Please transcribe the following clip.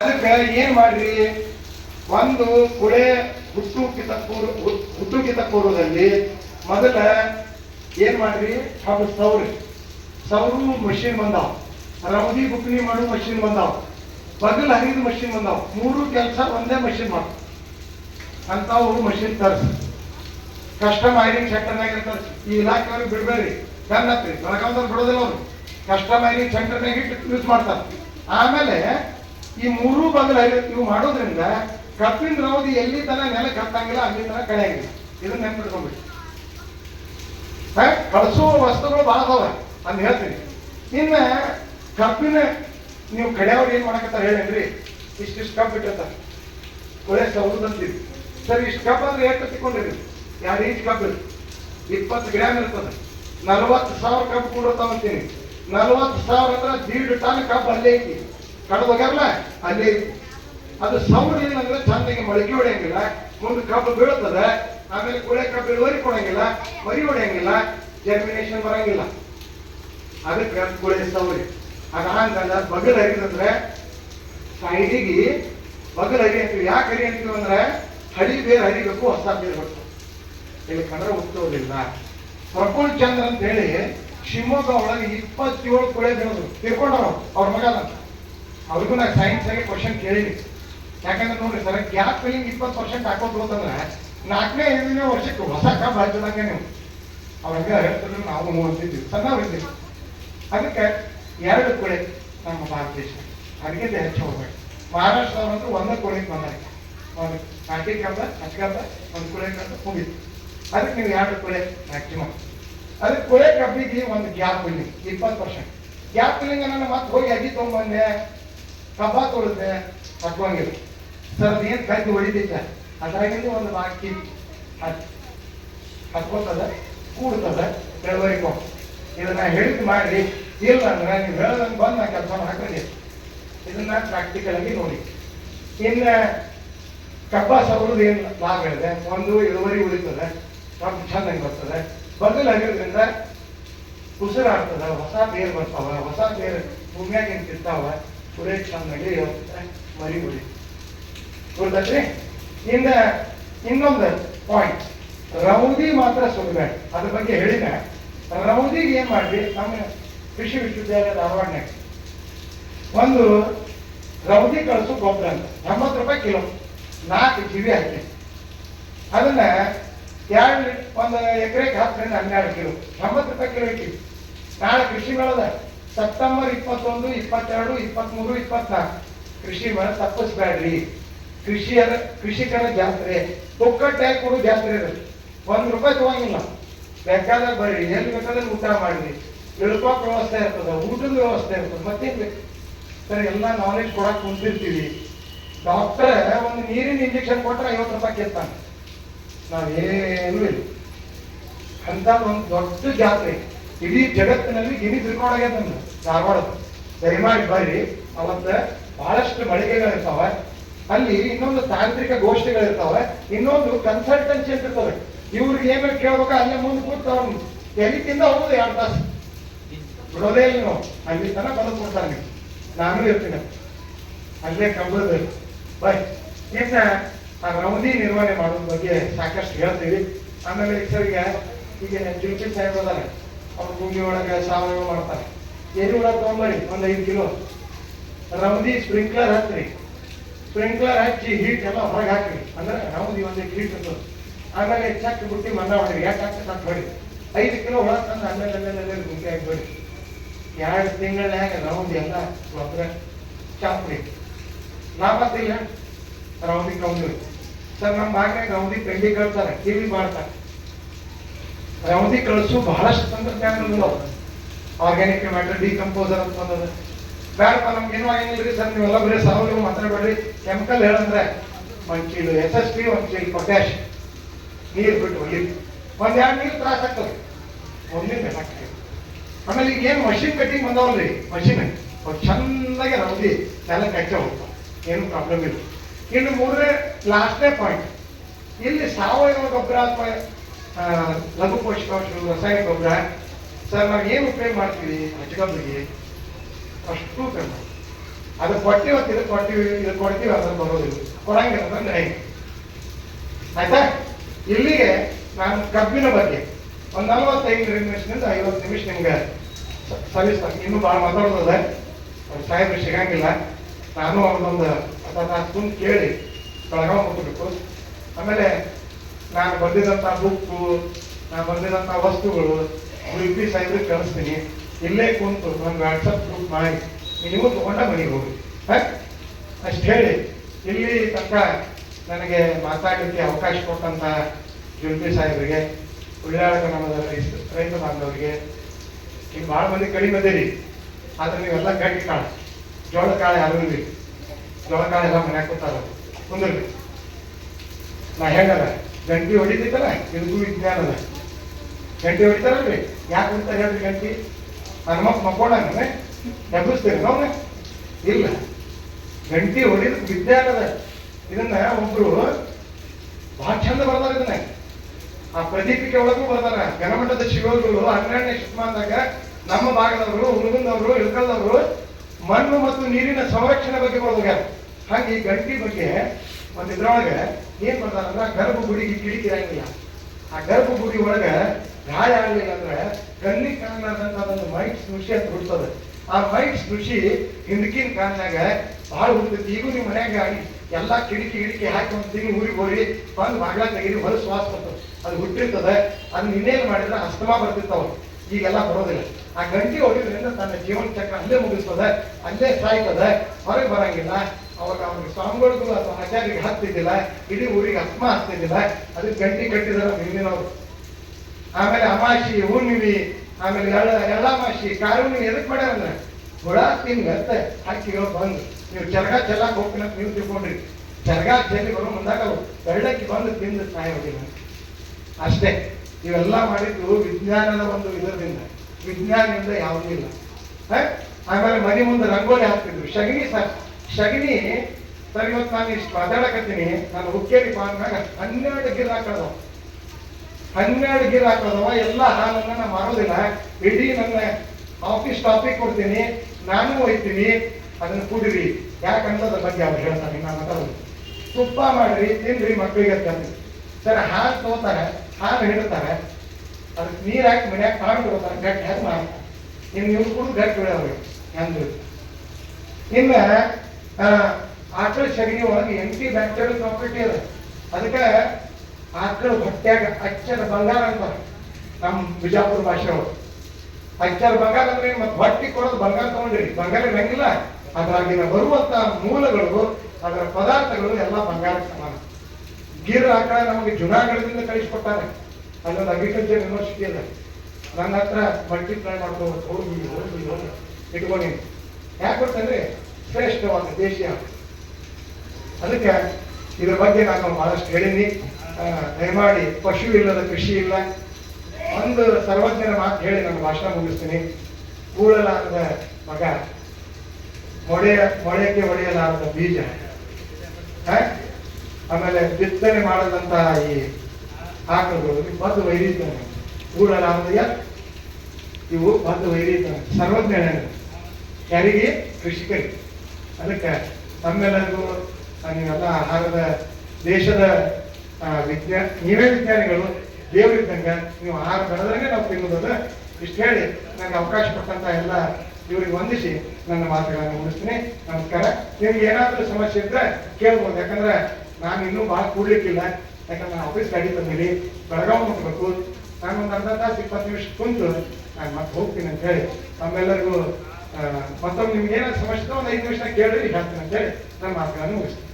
ಅದಕ್ಕೆ ಏನ್ ಮಾಡ್ರಿ ಒಂದು ಕುಳೆ ಹುಟ್ಟುಕಿತ ಪೂರ್ವ ಹುಟ್ಟುಕಿತ ಪೂರ್ವದಲ್ಲಿ ಮೊದಲ ಏನ್ ಮಾಡ್ರಿ ಅದು ಸೌರಿ. ಸೌರು ಮಷಿನ್ ಬಂದಾವ. ರೌದಿ ಬುಕ್ನಿ ಮಾಡೋ ಮಷಿನ್ ಬಂದಾವ. ಬಗಲ್ ಹರಿದು ಮಷಿನ್ ಬಂದಾವ. ಮೂರು ಕೆಲಸ ಒಂದೇ ಮಷಿನ್ ಮಾಡ. ಅಂತಾವು ಮಷಿನ್ ತರ್ಸಿ. ಕಸ್ಟಮ್ ಐರಿಂಗ್ ಸೆಂಟರ್ನಾಗ ತರ್ಸಿ. ಈ ಇಲಾಖೆಯವ್ರಿಗೆ ಬಿಡ್ಬೇಡ್ರಿ. ಗನ್ನತ್ರಿ ಬೆಳಗಾವ್ದವ್ರು ಬಿಡೋದಿಲ್ಲ ಅವರು. ಕಸ್ಟಮ್ ಐರಿಂಗ್ ಸೆಂಟರ್ನಾಗ ಇಟ್ಟು ಯೂಸ್ ಮಾಡ್ತಾರೆ. ಆಮೇಲೆ ಈ ಮೂರು ಬದಲ ಇವು ಮಾಡೋದ್ರಿಂದ ಕಬ್ಬಿನ ರೌದಿ ಎಲ್ಲಿ ತನ ನೆಲಕ್ಕೆ ಹತ್ತಂಗಿಲ್ಲ, ಅಲ್ಲಿ ತನ ಕಳೆಯಂಗಿಲ್ಲ ಇದನ್ನ ನೆನ್ಪಿಟ್ಕೊಂಡ್ಬಿಟ್ಟು ಬಳಸುವ ವಸ್ತುಗಳು ಭಾಳ ಅದಾವ ಅಂತ ಹೇಳ್ತೀನಿ. ಇನ್ನ ಕಬ್ಬಿನ ನೀವು ಕಡೆಯವ್ರು ಏನ್ ಮಾಡಕತ್ತಾರ ಹೇಳೇನ್ರಿ? ಇಷ್ಟಿಷ್ಟು ಕಬ್ಬು ಕೊಳೆ ಒಳ್ಳೆ ಸೌರದಂತೀವಿ ಸರ್, ಇಷ್ಟು ಕಪ್ ಅಂದ್ರೆ ಎಷ್ಟು ತಿಳ್ಕೊಂಡಿರಿ ಎರಡು ಇಂಚ್ ಕಬ್ಬು ಇಪ್ಪತ್ತು ಗ್ರಾಮ್ ಇರ್ತದೆ. ನಲ್ವತ್ತು ಸಾವಿರ ಕಬ್ಬು ಕೂಡ ತಗೊಂತೀನಿ ನಲವತ್ತು ಸಾವಿರ ಅಂದ್ರೆ ದೀಡ್ ಟನ್ ಕಪ್ ಅಲ್ಲೇ ಐತಿ. ಕಡ್ದು ಅಲ್ಲಿ ಅದು ಸೌರ ಏನಂದ್ರೆ ಚಂದಾಗಿ ಮೊಳಕೆ ಹೊಡೆಯಂಗಿಲ್ಲ ಮುಂದೆ ಕಬ್ಬು ಬೀಳ್ತದೆ, ಆಮೇಲೆ ಕುಳೆ ಕಬ್ಬು ಇಳುವರಿ ಕೊಡಂಗಿಲ್ಲ, ಮರಿ ಹೊಡೆಯಂಗಿಲ್ಲ ಜರ್ಮಿನೇಷನ್ ಬರಂಗಿಲ್ಲ. ಅದಕ್ಕೆ ಕುಳೆ ಸೌರಿ ಅದ ಹಂಗಲ್ಲ, ಬಗಲ್ ಹರಿದಂದ್ರೆ ಸೈಡಿಗೆ ಬಗಲ್ ಹರಿ ಅಂತೀವಿ. ಯಾಕೆ ಹರಿ ಅಂತೀವಿ ಅಂದ್ರೆ ಹಳಿ ಬೇರೆ ಹರಿಬೇಕು, ಹೊಸ ಬೇರೆ ಬರ್ತದೆ ಇಲ್ಲಿ ಕಂಡ್ರೆ ಹುಟ್ಟೋದಿಲ್ಲ ಪ್ರಫುಲ್ ಚಂದ್ರ ಅಂತ ಹೇಳಿ ಶಿವಮೊಗ್ಗ ಒಳಗೆ ಇಪ್ಪತ್ತೇಳು ಕುಳೆ ಬೆಳೆದ್ರು. ತಿಳ್ಕೊಂಡವ್ರು ಅವ್ರ ಮಗ ಅಂತ ಅವ್ರಿಗೂ ನಾ ಸೈನ್ಸ್ ಆಗಿ ಕ್ವಶನ್ ಕೇಳಿನಿ. ಯಾಕಂದ್ರೆ ನೋಡ್ರಿ ಸರ್ ಗ್ಯಾಪ್ ಫಿಲ್ಲಿಂಗ್ ಇಪ್ಪತ್ತು ಪರ್ಸೆಂಟ್ ಹಾಕೋದು ಅಂತಂದ್ರೆ, ನಾಲ್ಕನೇ ಐದನೇ ವರ್ಷಕ್ಕೆ ಹೊಸ ಕಬ್ಬು ಹಾಕಿದಂಗೆ ನೀವು. ಅವಾಗ ಹೇಳ್ತಾರೆ, ನಾವು ಅಂತಿದ್ವಿ. ಸಣ್ಣವರಿದ್ದೀವಿ ಅದಕ್ಕೆ ಎರಡು ಕೊಳೆ ನಮ್ಮ ಭಾರತ ದೇಶ ಅದಕ್ಕಿಂತ ಹೆಚ್ಚು ಹೋಗ್ಬೇಕು ಮಹಾರಾಷ್ಟ್ರದವ್ರಂತೂ ಒಂದೇ ಕುಳೆಗೆ ಬಂದಾರೆ ಒಂದು ನಾಟಿ ಕಬ್ಬ ಹಚ್ಕಬ್ಬ ಒಂದು ಕೊಳೆ ಕಬ್ಬ ಮುಗೀತು ಅದಕ್ಕೆ ನೀವು ಎರಡು ಕೊಳೆ ಮ್ಯಾಕ್ಸಿಮಮ್ ಅದಕ್ಕೆ ಕೊಳೆ ಕಬ್ಬಿಗೆ ಒಂದು ಗ್ಯಾಪ್ ಫಿಲ್ಲಿಂಗ್ ಇಪ್ಪತ್ತು ಪರ್ಸೆಂಟ್ ಗ್ಯಾಪ್ ಫಿಲ್ಲಿಂಗ್ ನಾನು ಮತ್ತೆ ಹೋಗಿ ಅಗಿ ತೊಗೊಂಬಂದೆ ಕಬ್ಬ ಕೊಡುತ್ತೆ ಹತ್ಕೊಂಗಿಲ್ಲ ಸರ್ ಅದೇನು ಕೈ ಹೊಡಿತೈತ ಅದ್ರಾಗಿಂದ ಒಂದು ಬಾಕಿ ಹತ್ ಹತ್ಕೋತದ, ಕೂಡ್ತದ ಕೊಟ್ಟು ಇದನ್ನ ಹೇಳಿದ್ ಮಾಡಿ ಇಲ್ಲ ಅಂದ್ರೆ ನೀವು ಹೇಳದಂಗೆ ಬಂದು ನಾ ಕೆಲಸ ಹಾಕಲಿ ಇದನ್ನ ಪ್ರಾಕ್ಟಿಕಲ್ ಆಗಿ ನೋಡಿ. ಇನ್ನ ಕಬ್ಬ ಸವರದು ಏನು ಲಾಭ ಇದೆ? ಒಂದು ಇಳುವರಿ ಉಳಿತದೆ ಸ್ವಲ್ಪ ಚೆನ್ನಾಗಿ ಬರ್ತದೆ. ಬದಲು ಆಗಿರೋದ್ರಿಂದ ಉಸಿರಾಡ್ತದ, ಹೊಸ ಬೇರು ಬರ್ತಾವ, ಹೊಸ ಬೇರು ಭೂಮಿಯಾಗಿ ಏನ್ ತಿಂತಾವ ಕುರೆ ಚೆನ್ನಾಗಿ ಇರುತ್ತೆ ಮರಿ ಉಳಿ ಗೊತ್ತಲ್ರಿ ಇನ್ನ ಇನ್ನೊಂದು ಪಾಯಿಂಟ್ ರೌದಿ ಮಾತ್ರ ಸುಡಬೇಡ ಅದ್ರ ಬಗ್ಗೆ ಹೇಳಿದ ರೌದಿಗೆ ಏನ್ ಮಾಡ್ರಿ ನಮ್ಮ ಕೃಷಿ ವಿಶ್ವವಿದ್ಯಾಲಯ ಧಾರವಾಡನಾಗ ಒಂದು, ರೌದಿ ಕಳಿಸು ಗೊಬ್ಬರ ಅಂತ. ಎಂಬತ್ತು ರೂಪಾಯಿ ಕಿಲೋ. ನಾಲ್ಕು ಜಿವಿ ಹಾಕಿ. ಅದನ್ನ ಎರಡು, ಒಂದು ಎಕರೆಗೆ ಹತ್ತರಿಂದ ಹನ್ನೆರಡು ಕಿಲೋ. ಎಂಬತ್ತು ರೂಪಾಯಿ ಕಿಲೋ ಇಟ್ಟಿ ನಾಳೆ ಕೃಷಿ ಮೇಳದ ಸೆಪ್ಟೆಂಬರ್ ಇಪ್ಪತ್ತೊಂದು, ಇಪ್ಪತ್ತೆರಡು, ಇಪ್ಪತ್ಮೂರು, ಇಪ್ಪತ್ನಾಲ್ಕು. ಕೃಷಿ ಮನೆ ತಪ್ಪಿಸ್ಬೇಡ್ರಿ. ಕೃಷಿಯರ, ಕೃಷಿಕರ ಜಾತ್ರೆ, ಪುಕ್ಕಟ್ಟೆ ಕೊಡು ಜಾತ್ರೆ ಇರುತ್ತೆ ಒಂದು ರೂಪಾಯಿ ತಗೊಂಗಿಲ್ಲ. ಬೇಕಾದ್ರೆ ಬರ್ರಿ, ಎಲ್ಲಿ ಬೇಕಾದ್ರೆ ಊಟ ಮಾಡ್ರಿ. ಇಳ್ಕೋಕ್ ವ್ಯವಸ್ಥೆ ಇರ್ತದೆ, ಊಟದ ವ್ಯವಸ್ಥೆ ಇರ್ತದೆ ಮತ್ತೆ ಬೇಕು? ಸರ್, ಎಲ್ಲ ನಾಲೆಜ್ ಕೊಡಕ್ಕೆ ಕುಂತಿರ್ತೀವಿ. ಡಾಕ್ಟರ್ ಒಂದು ನೀರಿನ ಇಂಜೆಕ್ಷನ್ ಕೊಟ್ರೆ ಐವತ್ತು ರೂಪಾಯಿ ಕೇಳ್ತಾನೆ. ನಾವೇನು ಇಲ್ಲ. ಅಂತ ಒಂದು ದೊಡ್ಡ ಜಾತ್ರೆ. ಇಡೀ ಜಗತ್ತಿನಲ್ಲಿ ಗಿನಿ ರೆಕಾರ್ಡ್ ಸರಿ ಮಾಡಿ, ಬರ್ರಿ. ಅವತ್ತ ಬಹಳಷ್ಟು ಮಳಿಗೆಗಳಿರ್ತಾವ. ಅಲ್ಲಿ ಇನ್ನೊಂದು ತಾಂತ್ರಿಕ ಗೋಷ್ಠಿಗಳಿರ್ತಾವ. ಇನ್ನೊಂದು ಕನ್ಸಲ್ಟೆನ್ಸಿ ಅಂತ ಇರ್ತವೆ ಇವ್ರಿಗೆ ಏನ್ ಕೇಳ್ಬೇಕ? ಅಲ್ಲೇ ಮುಂದೆ ಕೂತು ಅವ್ನು ಎಲ್ಲಿಂದ ಹೋಗುದು ಎರಡು ತಾಸು. ಬಿಡೋದೇ ಇಲ್ಲ ಅಲ್ಲಿ ತನಕ ಬಂದು ನೀವು ನಾನು ಇರ್ತೀನಿ. ಅಲ್ಲೇ ಕಂಬಳದಲ್ಲಿ ಬಾಯ್ ಇನ್ನ ಆ ರೌದಿ ನಿರ್ವಹಣೆ ಮಾಡೋದ್ರ ಬಗ್ಗೆ ಸಾಕಷ್ಟು ಹೇಳ್ತೀವಿ. ಆಮೇಲೆ ಈಗ ಸರ್ ಈಗ ಈಗ ಜುಲ್ಕಿ ಸಾಹೇಬ್ ಅದಾರೆ ಅವ್ರ ಭೂಮಿ ಒಳಗೆ ಸಾವಯವ ಮಾಡ್ತಾರೆ. ಎರಿ ಒಳಗೆ ತೊಗೊಂಬರಿ ಒಂದು ಐದು ಕಿಲೋ. ರೌದಿ ಸ್ಪ್ರಿಂಕ್ಲರ್ ಹಚ್ಚ್ರಿ ಸ್ಪ್ರಿಂಕ್ಲರ್ ಹಚ್ಚಿ ಹೀಟ್ ಎಲ್ಲ ಹೊರಗೆ ಹಾಕ್ರಿ. ಅಂದ್ರೆ ರೌದಿ ಒಂದು ಹೀಟ್ ಇರ್ತದೆ. ಆಮೇಲೆ ಚಕ್ ಬುಟ್ಟಿ ಮಣ್ಣ ಹೊಡ್ರಿ ಯಾಕೆ ಹಾಕ್ತದೆ ಅಂತ ಹೊಡಿ ಐದು ಕಿಲೋ ಒಳಗೆ ತಂದು ಆಮೇಲೆ ಅಲ್ಲೇ ಅಲ್ಲೇ ಗುಂಪೆ ಹಾಕ್ಬೇಡಿ. ಎರಡು ತಿಂಗಳನ್ಯಾಗ ರೌಂಡ್ ಎಲ್ಲ ಗೊಬ್ಬರ ಚಾಪ್ರಿ. ಲಾಭತ್ತಿಲ್ಲ ರೌಂಡಿ ಕೌಂಡಿ ಸರ್ ನಮ್ಮ ಭಾಗನಾಗ ರೌಂದಿ ಪೆಂಡಿ ಕಳ್ತಾರೆ ಕಿವಿ ಮಾಡ್ತಾರೆ. ರೌದಿ ಕಳಿಸು, ಬಹಳಷ್ಟು ತಂತ್ರಜ್ಞಾನಗಳು ಆರ್ಗ್ಯಾನಿಕ್ ಮ್ಯಾಟರ್ ಡಿಕಂಪೋಸರ್ ಅಂತ ಬಂದದ ಬೇಡಪ್ಪ ನಮ್ಗೆ ಏನೋ ರೀ ಸರ್, ನೀವೆಲ್ಲ ಬರೀ ಸಾವಯವ ಮಾತಾಡಬೇಡ್ರಿ. ಕೆಮಿಕಲ್ ಹೇಳಂದ್ರೆ ಒಂದ್ ಚೀಲು ಎಸ್ ಎಸ್ ಪಿ ಒಂದ್ ಚೀಲು ಪೊಟ್ಯಾಶ್ ನೀರು ಬಿಟ್ಟು ಒಯ್ಯಿ ಒಂದು ಎರಡು ನೀರು ತ್ರಾಸ ಆಗ್ತದೆ. ಒಂದಿನ ಆಮೇಲೆ ಈಗ ಏನು ಮಷಿನ್ ಕಟ್ಟಿಂಗ್ ಬಂದವಲ್ರಿ? ಮಷಿನ್ ಅವ್ರು ಚೆನ್ನಾಗಿ ರೌದಿ ನೆಲ ಕಚ್ಚ ಏನು ಪ್ರಾಬ್ಲಮ್ ಇಲ್ಲ. ಇನ್ನು ಮೂರನೇ, ಲಾಸ್ಟ್ನೇ ಪಾಯಿಂಟ್ ಇಲ್ಲಿ ಸಾವಯವ ಗೊಬ್ಬರ ಅಥವಾ ಲಘು ಪೋಷಕಾಂಶಗಳು ರಾಸಾಯನಿಕ ಗೊಬ್ಬರ ಸರ್, ನಾವು ಏನು ಉಪಯೋಗ ಮಾಡ್ತೀವಿ ಹಚ್ಚಗೊಬ್ಬರಿಗೆ ಅಷ್ಟು ಕಡಿಮೆ ಅದು ಕೊಟ್ಟಿವಿ ಇದು ಕೊಟ್ಟಿವಿ ಇದು ಕೊಡ್ತೀವಿ ಅದನ್ನು ಬರೋದಿಲ್ಲ. ಕೊಡಂಗಿಲ್ಲ ಅಂದ್ರೆ ಹೆಂಗೆ ಆಯ್ತಾ? ಇಲ್ಲಿಗೆ ನಾನು ಕಬ್ಬಿನ ಬಗ್ಗೆ ಒಂದು ನಲವತ್ತೈದು ನಿಮಿಷದಿಂದ ಐವತ್ತು ನಿಮಿಷ ನಿಮ್ಗೆ ಸರ್ವಿಸ್ ಇನ್ನೂ ಭಾಳ ಮಾತಾಡೋದದ ಅವ್ರ ಸಾಹೇಬ್ರು ಸಿಗಂಗಿಲ್ಲ. ನಾನು ಅವ್ರದ್ದೊಂದು ಕುಂತು ಕೇಳಿ ಬೆಳಗಾವ್ ಹೋಗ್ಬೇಕು. ಆಮೇಲೆ ನಾನು ಬಂದಿದಂಥ ಬುಕ್ಕು, ನಾನು ಬಂದಿದಂಥ ವಸ್ತುಗಳು ಯು ಪಿ ಸಾಹೇಬ್ರಿಗೆ ಕಳಿಸ್ತೀನಿ. ಇಲ್ಲೇ ಕುಂತು ಒಂದು ವಾಟ್ಸಪ್ ಗ್ರೂಪ್ ಮಾಡಿ. ನೀವು ತಗೊಂಡ ಮನೆಗೆ ಹೋಗಿ. ಅಷ್ಟು ಹೇಳಿ. ಇಲ್ಲಿ ತನಕ ನನಗೆ ಮಾತಾಡಲಿಕ್ಕೆ ಅವಕಾಶ ಕೊಟ್ಟಂತ ಜುಲ್ಬಿ ಸಾಹೇಬರಿಗೆ ಉಳ್ಳಾಳ ಗ್ರಾಮದ ರೈತ ರೈತ ಬಾಂಧವರಿಗೆ. ಈಗ ಭಾಳ ಮಂದಿ ಕಡಿಮೆ ಅದೇರಿ. ಆದ್ರೆ ನೀವೆಲ್ಲ ಗಟ್ಟಿ ಕಾಳು. ಜೋಳ ಕಾಳು ಯಾರು ಇಲ್ರಿ? ಜೋಳ ಕಾಳು ಎಲ್ಲ ಮನ್ಯಾಗ ಕೂತಾರ. ಕುಂದ್ರಿ. ನಾ ಹೇಳಲ್ಲ ಗಂಟಿ ಹೊಡಿತೈತಲ್ಲ ಇದು ವಿಜ್ಞಾನದ ಗಂಟಿ ಹೊಡಿತಾರಲ್ರಿ? ಯಾಕೆ ಹೊಡಿತಾರೆ ಹೇಳ್ರಿ ಗಂಟಿ ನನ್ನ ಮಕ್ ಮಕ್ಕೊಂಡಂಗೆ ಎಬ್ಬಿಸ್ತೀರಿ ನಾವು ಇಲ್ಲ. ಗಂಟಿ ಹೊಡಿದ ವಿದ್ಯೆ ಆಗದ ಇದನ್ನ ಒಬ್ರು ಬಹಳ ಚಂದ ಬರ್ತಾರ ಇದನ್ನ. ಆ ಪ್ರದೀಪಿಕೆ ಒಳಗೂ ಬರ್ತಾರ. ಗಣಮಠದ ಶಿವಗಳು ಹನ್ನೆರಡನೇ ಶತಮಾನದಾಗ ನಮ್ಮ ಭಾಗದವರು ಹುಡುಗನವರು ಇಳ್ಕಲ್ದವರು ಮಣ್ಣು ಮತ್ತು ನೀರಿನ ಸಂರಕ್ಷಣೆ ಬಗ್ಗೆ ಬರ್ದಾಗ ಹಾಗೆ ಈ ಗಂಟಿ ಬಗ್ಗೆ ಒಂದು ಇದ್ರೊಳಗೆ ಏನ್ ಮಾಡ್ತಾರಂದ್ರೆ ಗರ್ಭ ಗುಡಿಗೆ ಕಿಡಿಕಿ ಇರಂಗಿಲ್ಲ ಆ ಗರ್ಭ ಗುಡಿ ಒಳಗ ಗಾಯ ಆಗ್ಲಿಲ್ಲ ಅಂದ್ರೆ ಕಾಣಲಾರ್ದಂತ ಒಂದು ಮೈಟ್ ಸ್ಪೃಶಿ ಅಂತ ಹುಡ್ತದೆ ಆ ಮೈಟ್ ಸ್ಪೃಶಿ ಹಿಂದಕಿನ ಕಾಲದಾಗ ಭಾಳ ಹುಡ್ತೈತಿ ಈಗೂ ನಿಮ್ಮ ಮನ್ಯಾಗ ಎಲ್ಲಾ ಕಿಡಿಕಿ ಗಿಡಿಕಿ ಹಾಕಿ ಒಂದು ತಿಂಗಳು ಊರಿಗೆ ಹೋಗಿ ಬಂದು ಬಾಗ್ಲ ತೆಗೀರಿ ಹೊರ ಶ್ವಾಸ ಬರ್ತದೆ ಅದು ಹುಟ್ಟಿರ್ತದೆ. ಅದನ್ನ ಇನ್ನೇನು ಮಾಡಿದ್ರೆ ಅಸ್ತಮ ಬರ್ತಿರ್ತಾವ ಈಗೆಲ್ಲ ಬರೋದಿಲ್ಲ. ಆ ಗಂಟಿ ಹೊಡಿದ್ರಿಂದ ತನ್ನ ಜೀವನ ಚಕ್ರ ಅಲ್ಲೇ ಮುಗಿಸ್ತದೆ, ಅಲ್ಲೇ ಸಾಯ್ತದೆ, ಹೊರಗೆ ಬರಂಗಿಲ್ಲ. ಅವಾಗ ಅವ್ರಿಗೆ ಸ್ವಾಮಿಗಳಿಗೂ ಅಥವಾ ಆಚಾರ್ಯರಿಗೆ ಹತ್ತಿದ್ದಿಲ್ಲ, ಇಡೀ ಊರಿಗೆ ಅಸ್ಮ ಹತ್ತಿದ್ದಿಲ್ಲ ಅದಕ್ಕೆ ಗಂಟಿ ಕಟ್ಟಿದಾರ ಹಿಂದಿನವರು. ಆಮೇಲೆ ಅಮಾಶಿ, ಹುಣ್ಣಿಮೆ, ಆಮೇಲೆ ಎಳ್ಳ ಎಳ್ಳಮಾಶಿ ಕಾರುಣಿ ಎದಕ್ ಮಾಡ್ಯಾರ ಹುಳ ಅಂತ ಹಕ್ಕಿಗಳು ಬಂದು. ನೀವು ಚರಗ ಚೆಲ್ಲಕ್ ಹೋಗ್ತೀನಿ ನೀವು ತಿಳ್ಕೊಂಡ್ರಿ. ಚರಗ ಚೆಲ್ಲಿ ಬರೋ ಮುಂದಾಗ ಎಳ್ಳಕ್ಕೆ ಬಂದು ತಿಂದು ಸಾಯೋದಿಲ್ಲ. ಅಷ್ಟೇ. ಇವೆಲ್ಲ ಮಾಡಿದ್ದು ವಿಜ್ಞಾನದ ಒಂದು ಇದರಿಂದ. ವಿಜ್ಞಾನದಿಂದ ಯಾವುದೂ ಇಲ್ಲ? ಆಮೇಲೆ ಮನೆ ಮುಂದೆ ರಂಗೋಲಿ ಹಾಕ್ತಿದ್ರು. ಶಗಣಿ ಸರ್. ಶಗಣಿ, ಸರ್, ಇವತ್ತು ನಾನು ಇಷ್ಟು ಮಾತಾಡಕತ್ತೀನಿ. ನಾನು ಹುಕ್ಕೇರಿ ಪಾನ್ಯಾಗ ಹನ್ನೆರಡು ಗಿರ್ ಹಾಕೋದವ ಹನ್ನೆರಡು ಗಿರ್ ಹಾಕೋದವ, ಎಲ್ಲ ಹಾಲನ್ನ ನಾನು ಮಾರೋದಿಲ್ಲ. ಇಡೀ ನನ್ನ ಆಫೀಸ್ ಟಾಪಿಕ್ ಕೊಡ್ತೀನಿ, ನಾನು ಒಯ್ತೀನಿ ಅದನ್ನ ಕುಡಿರಿ. ಯಾಕಂದ್ರೆ ಅದ್ರ ಬಗ್ಗೆ ಅವ್ರು ಹೇಳ್ತಾರೆ, ನಾನು ಮಾತಾಡೋದು ತುಪ್ಪ ಮಾಡ್ರಿ, ತಿನ್ರಿ ಮಕ್ಕಳಿಗೆ ಅಂದ್ರು. ಸರ್, ಹಾಲು ತಗೋತಾರೆ, ಹಾಲು ಹಿಡ್ತಾರೆ. ಅದಕ್ಕೆ ನೀರು ಹಾಕಿ ಮನ್ಯಾಗ ಕಾಳು ಗಟ್ಟಿ ಹಾಕಿ ಮಾಡ್ತಾರೆ ಇನ್ನು ಇವ್ರು ಕೂಡ ಗಟ್ಟಿ ಬಿಡೋರು ಅಂದ್ರು. ಇನ್ನ ಆಕಳ ಸಗಣಿ ಒಳಗೆ ಎಂಟಿ ಬ್ಯಾಕ್ಟೀರಿಯಲ್ ಪ್ರಾಪರ್ಟಿ ಅದ. ಅದಕ್ಕೆ ಆಕಳ ಹೊಟ್ಟ್ಯಾಗ ಅಚ್ಚರ ಬಂಗಾರ ಅಂತ ನಮ್ಮ ಬಿಜಾಪುರ ಭಾಷೆ ಅವರು ಅಚ್ಚರ ಬಂಗಾರ ಅಂದ್ರೆ ಮತ್ತೆ ಹೊಟ್ಟಿ ಕೊಡೋದು ಬಂಗಾರ ತಗೊಂಡಿರಿ. ಬಂಗಾರ ಇರಂಗಿಲ್ಲ. ಅದ್ರಾಗಿನ ಬರುವಂತ ಮೂಲಗಳು ಅದರ ಪದಾರ್ಥಗಳು ಎಲ್ಲ ಬಂಗಾರ ಸಮಾನ. ಗಿರ್ ಆಕಳ ನಮಗೆ ಜುನಾಗಢದಿಂದ ಕಳಿಸ್ಕೊಟ್ಟಾರೆ. ಅಲ್ಲೊಂದು ಅಗ್ರಿಕಲ್ಚರ್ ಯೂನಿವರ್ಸಿಟಿ ಅದ. ನನ್ನ ಹತ್ರ ಮಲ್ಟಿಪ್ಲೈ ಮಾಡ್ಕೋಬೇಕು ಹೋಗಿ ಹೋಗಿ ಹೋಗಿ ಇಟ್ಕೊಂಡಿ ಯಾಕೆ ಗೊತ್ತಂದ್ರೆ ಶ್ರೇಷ್ಠವಾದ ದೇಶೀಯ. ಅದಕ್ಕೆ ಇದ್ರ ಬಗ್ಗೆ ನಾನು ಬಹಳಷ್ಟು ಹೇಳಿನಿ. ದಯಮಾಡಿ ಪಶು ಇಲ್ಲದ ಕೃಷಿ ಇಲ್ಲ. ಒಂದು ಸರ್ವಜ್ಞರ ಮಾತು ಹೇಳಿ ನಾನು ಭಾಷಣ ಮುಗಿಸ್ತೀನಿ. ಕೂಡಲಾರದ ಮಗ ಮೊಳೆಯ ಮೊಳೆಗೆ ಒಡೆಯಲಾರದ ಬೀಜ? ಆಮೇಲೆ ಬಿತ್ತನೆ ಮಾಡದಂತಹ ಈ ಆಕಳುಗಳು ಬದ್ದು ಕೂಡಲಾರದ ಕೂಳಲಾರದ ಎತ್ ಇವು ಬದ್ದು ವೈರೀತನ. ಸರ್ವಜ್ಞ ಹೇಳಿದ್ರು. ಯಾರಿಗೆ? ಕೃಷಿಕರಿಗೆ ಅದಕ್ಕೆ ತಮ್ಮೆಲ್ಲರಿಗೂ ನೀವೆಲ್ಲ ಆಹಾರದ ದೇಶದ ಆ, ವಿಜ್ಞಾ ನೀವೇ ವಿಜ್ಞಾನಿಗಳು ದೇವರಿದ್ದಂಗ ನೀವು ಆರು ಬೆಳೆದ್ರಂಗೆ ನಾವು ತಿನ್ನೋದನ್ನು ಇಷ್ಟು ಹೇಳಿ ನನಗೆ ಅವಕಾಶ ಕೊಟ್ಟಂತ ಎಲ್ಲ ಇವರಿಗೆ ವಂದಿಸಿ ನನ್ನ ಮಾತುಗಳನ್ನು ಮುಗಿಸ್ತೀನಿ. ನಮಸ್ಕಾರ. ನಿಮ್ಗೆ ಏನಾದರೂ ಸಮಸ್ಯೆ ಇದ್ರೆ ಕೇಳ್ಬೋದು. ಯಾಕಂದ್ರೆ ನಾನು ಇನ್ನೂ ಭಾಳ ಕೂಡ್ಲಿಕ್ಕಿಲ್ಲ. ಯಾಕಂದ್ರೆ ನಾನು ಆಫೀಸ್ ಗಾಡಿ ಬಂದಿನಿ ಬೆಳಗಾವ್ ಮುಟ್ಬೇಕು ನಾನು ಒಂದು ಅರ್ಧ ತಾಸು ಇಪ್ಪತ್ತು ನಿಮಿಷ ಕುಂತು ನಾನು ಮತ್ತೆ ಹೋಗ್ತೀನಿ ಅಂತ ಹೇಳಿ. ತಮ್ಮೆಲ್ಲರಿಗೂ ಮತ್ತೊಮ್ಮೆ ನಿಮ್ಗೆ ಏನಾದ್ರು ಸಮಸ್ಯೆ ಒಂದು ಐದು ನಿಮಿಷ ಕೇಳಿ ಹೇಳ್ತೀನಿ ಅಂತ ಹೇಳಿ ನನ್ನ ಮಾತುಗಳನ್ನು ಮುಗಿಸ್ತೀನಿ.